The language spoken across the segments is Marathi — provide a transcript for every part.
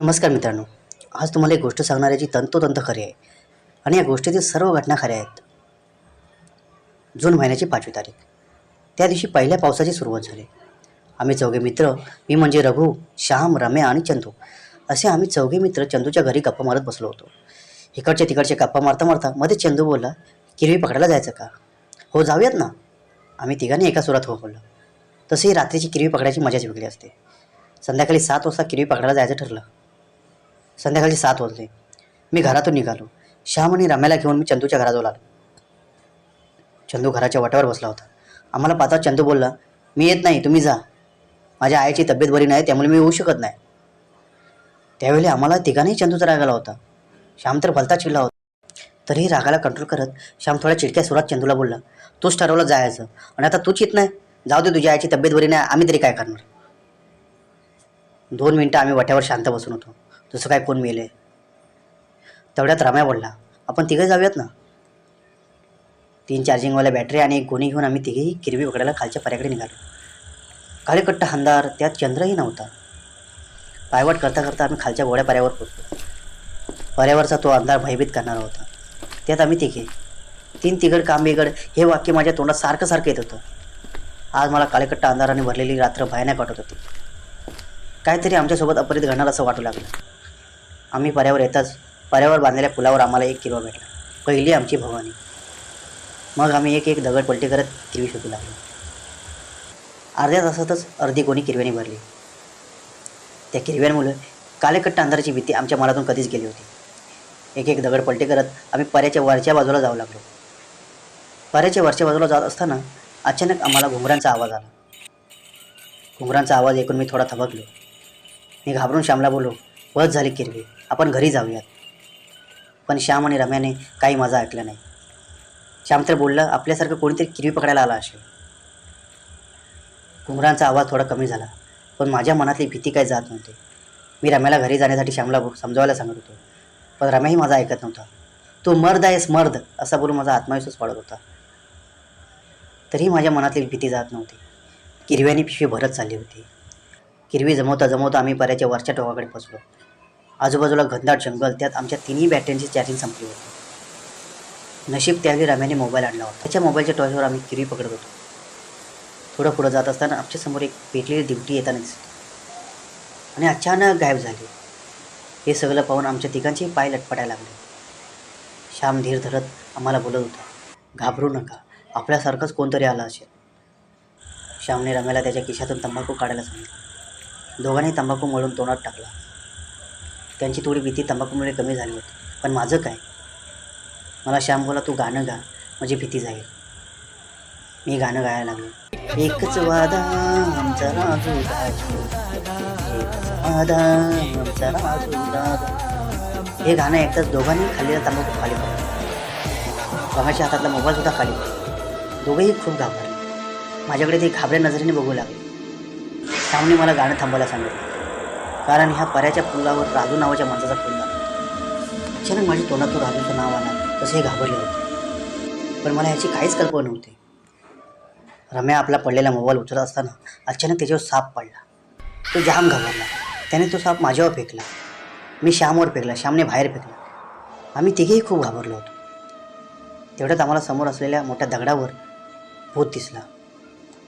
नमस्कार मित्रांनो आज तुम्हाला एक गोष्ट सांगणाऱ्याची तंतोतंत खरी आहे आणि या गोष्टीतील सर्व घटना खऱ्या आहेत. जून महिन्याची पाचवी तारीख. त्या दिवशी पहिल्या पावसाची सुरुवात झाली. आम्ही चौघे मित्र मी म्हणजे रघु श्याम रम्या आणि चंदू असे आम्ही चौघे मित्र चंदूच्या घरी गप्पा मारत बसलो होतो. इकडचे तिकडचे गप्पा मारता मारता मध्ये चंदू बोलला किरवी पकडायला जायचं का? हो जाऊयात ना. आम्ही तिघांनी एका सुरात हो बोललो तसेही रात्रीची किरवी पकडायची मजाच वेगळी असते. संध्याकाळी सात वाजता किरवी पकडायला जायचं ठरलं. संध्याकाळी सात वाजले. मी घरातून निघालो. श्याम आणि रम्याला घेऊन मी चंदूच्या घराजवळ आलो. चंदू घराच्या वाट्यावर बसला होता. आम्हाला पाहता चंदू बोलला मी येत नाही तुम्ही जा. माझ्या आईची तब्येत बरी नाही त्यामुळे मी येऊ शकत नाही. त्यावेळी आम्हाला तिघांनाही चंदूचा राग आला होता. श्याम तर भलता चिडला होता. तरीही रागाला कंट्रोल करत श्याम थोड्या चिडक्या सुरात चंदूला बोलला तूच ठरवलं जायचं आणि आता तूच येत नाही. जाऊ दे तुझ्या आईची तब्येत बरी नाही आम्ही तरी काय करणार? दोन मिनटं आम्ही वाट्यावर शांत बसून होतो. दुसरं काय कोण मेले तेवढ्यात रम्या बोलला आपण तिघे जाऊयात ना. तीन चार्जिंगवाल्या बॅटरी आणि एक गोणी घेऊन आम्ही तिघेही किरवी पकडायला खालच्या पर्याकडे निघालो. काळेकट्ट अंधार त्यात चंद्रही नव्हता. पायवाट करता करता आम्ही खालच्या गोड्या पर्यावर पोचलो पर्यावरचा तो अंधार भयभीत करणारा होता. त्यात आम्ही तिघे तीन तिघड काम बिघड हे वाक्य माझ्या तोंडात सारखं सारखं येत होतं. आज मला काळेकट्ट अंधाराने भरलेली रात्र भयानक वाटत होती. काहीतरी आमच्यासोबत अपरित घडणार असं वाटू लागलं. आम्ही पर्यावर येताच पर्यावर बांधलेल्या पुलावर आम्हाला एक किलो भेटला. पहिली आमची भवानी. मग आम्ही एक एक दगड पलटी करत किरवी शोधू लागलो. अर्ध्या तासातच अर्धी कोणी किरव्याने भरली. त्या किरव्यांमुळे कालेकट्ट अंधाराची भीती आमच्या मनातून कधीच गेली होती. एक एक दगड पलटी करत आम्ही पर्याच्या वरच्या बाजूला जाऊ लागलो. पर्याच्या वरच्या बाजूला जात असताना अचानक आम्हाला घुंगरांचा आवाज आला. घुंगरांचा आवाज ऐकून मी थोडा थबकलो. मी घाबरून श्यामला बोललो बस झाली किरवी आपण घरी जाऊयात. पण श्याम आणि रम्याने काही मजा ऐकलं नाही. श्याम तर बोललं आपल्यासारखं कोणीतरी किरवी पकडायला आला असेल. घुंगरांचा आवाज थोडा कमी झाला पण माझ्या मनातली भीती काही जात नव्हती. मी रम्याला घरी जाण्यासाठी श्यामला समजवायला समजावायला सांगत होतो. पण रम्याही माझा ऐकत नव्हता. तो मर्द आहेस मर्द असा बोलून माझा आत्मविश्वास वाढत होता. तरीही माझ्या मनातली भीती जात नव्हती. किरव्याने पिशवी भरत चालली होती. किरवी जमवता जमवता आम्ही पर्याच्या वरच्या टोकाकडे पोचलो. आजूबाजूला घनदाट जंगल त्यात आमच्या तिन्ही बॅटरींची चार्जिंग संपली होती. नशीब त्यावेळी रम्याने मोबाईल आणला होता. त्याच्या मोबाईलच्या टॉर्चवर आम्ही किरी पकडत होतो. थोडं पुढं जात असताना आमच्यासमोर एक पेटलेली दिवटी येताना दिसली. आणि अचानक गायब झाली. हे सगळं पाहून आमच्या तिघांचे पाय लटपटायला लागले. श्याम धीर धरत आम्हाला बोलत होता घाबरू नका. आपल्यासारखंच कोणतरी आलं असेल. श्यामने रम्याला त्याच्या खिशातून तंबाखू काढायला सांगितलं. दोघांनी तंबाखू मळून तोंडात टाकला. त्यांची थोडी भीती तंबाखूमुळे कमी झाली होती. पण माझं काय? मला श्याम बोला तू गाणं गा माझी भीती जाईल. मी गाणं गायला लागलो. एकच वादा आमचा राजू वादा आमचा राजू हे गाणं एकदाच दोघांनी खाल्लेला तंबाखू खाली पडला. बघाच्या हातातला मोबाईलसुद्धा खाली पडला. दोघेही खूप घाबरले. माझ्याकडे ते घाबऱ्या नजरेने बघू लागले. सामने मला गाणं थांबायला सांगितलं. कारण ह्या पर्याच्या पुलावर राजू नावाच्या माणसाचा फोन झाला. अचानक माझ्या तोंडातून राजूचं नाव आलं. तसे घाबरले होते. पण मला ह्याची काहीच कल्पना नव्हती. रम्या आपला पडलेला मोबाईल उचलत असताना अचानक त्याच्यावर साप पडला. तो जाम घाबरला. त्याने तो साप माझ्यावर फेकला. मी श्यामवर फेकला. श्यामने बाहेर फेकला. आम्ही तिघेही खूप घाबरलो होतो. तेवढ्यात आम्हाला समोर असलेल्या मोठ्या दगडावर भूत दिसला.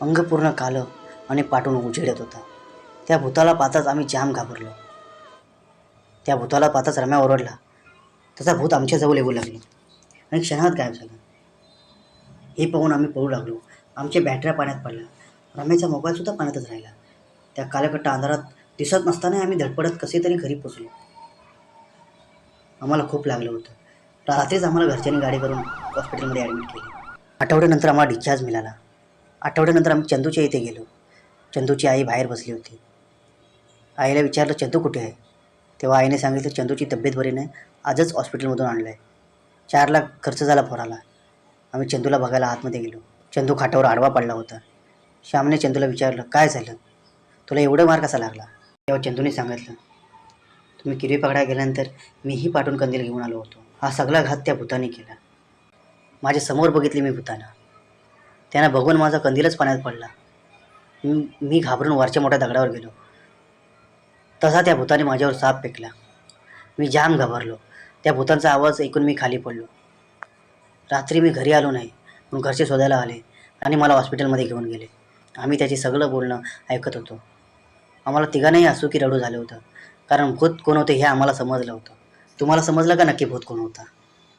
अंग पूर्ण कालं आणि पाठून उजेडत होता. त्या भूताला पाहताच आम्ही जाम घाबरलो. त्या भूताला पाहताच रम्या ओरडला. त्याचा भूत आमच्याजवळ येऊ लागला. आणि क्षणात गायब झाला. हे पाहून आम्ही पळू लागलो. आमच्या बॅटऱ्या पाण्यात पडल्या. रम्याचा मोबाईलसुद्धा पाण्यातच राहिला. त्या कालकट्टा अंधारात दिसत नसताना आम्ही धडपडत कसे तरी घरी पोचलो आम्हाला खूप लागलं होतं. रात्रीच आम्हाला घरच्यांनी गाडी करून हॉस्पिटलमध्ये ॲडमिट केली. आठवड्यानंतर आम्हाला डिस्चार्ज मिळाला. आठवड्यानंतर आम्ही चंदूच्या इथे गेलो. चंदूची आई बाहेर बसली होती. आईला विचारलं चंदू कुठे आहे? तेव्हा आईने सांगितलं चंदूची तब्येत बरी नाही आजच हॉस्पिटलमधून आणलं आहे चार लाख खर्च झाला पोराला. आम्ही चंदूला बघायला आतमध्ये गेलो. चंदू खाटावर आडवा पडला होता. श्यामने चंदूला विचारलं काय झालं? तुला एवढं मार कसा लागला? तेव्हा चंदूने सांगितलं तुम्ही किरवी पकडायला गेल्यानंतर मीही पाठून कंदील घेऊन आलो होतो. हा सगळा घात त्या भूताने केला. माझ्यासमोर बघितली मी भूतानं. त्यांना बघून माझा कंदीलच पाण्यात पडला. मी मी घाबरून वरच्या मोठ्या दगडावर गेलो. तसा त्या भूताने माझ्यावर साप फेकला. मी जाम घाबरलो. त्या भूतांचा आवाज ऐकून मी खाली पडलो. रात्री मी घरी आलो नाही पण घरचे शोधायला आले आणि मला हॉस्पिटलमध्ये घेऊन गेले. आम्ही त्याचे सगळं बोलणं ऐकत होतो. आम्हाला तिघांनाही असू की रडू झालं होतं कारण भूत कोण होते हे आम्हाला समजलं होतं. तुम्हाला समजलं का नक्की भूत कोण होता?